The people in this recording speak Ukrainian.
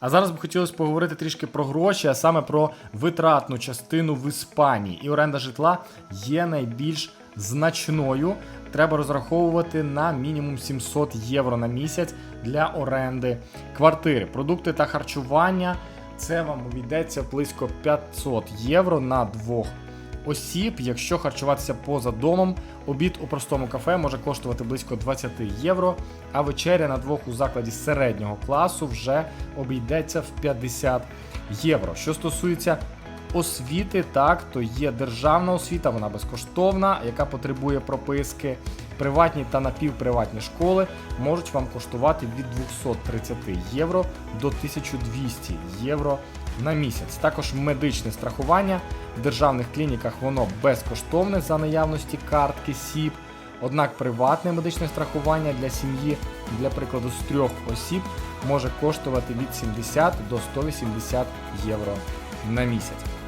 А зараз б хотілося поговорити трішки про гроші, а саме про витратну частину в Іспанії. І оренда житла є найбільш значною. Треба розраховувати на мінімум 700 євро на місяць для оренди квартири. Продукти та харчування це вам обійдеться близько 500 євро на двох осіб. Якщо харчуватися поза домом, обід у простому кафе може коштувати близько 20 євро, а вечеря на двох у закладі середнього класу вже обійдеться в 50 євро. Що стосується освіти, так то є державна освіта, вона безкоштовна, яка потребує прописки. Приватні та напівприватні школи можуть вам коштувати від 230 євро до 1200 євро на місяць. Також медичне страхування в державних клініках воно безкоштовне за наявності картки СІП. Однак приватне медичне страхування для сім'ї, для прикладу, з трьох осіб може коштувати від 70 до 180 євро на місяць.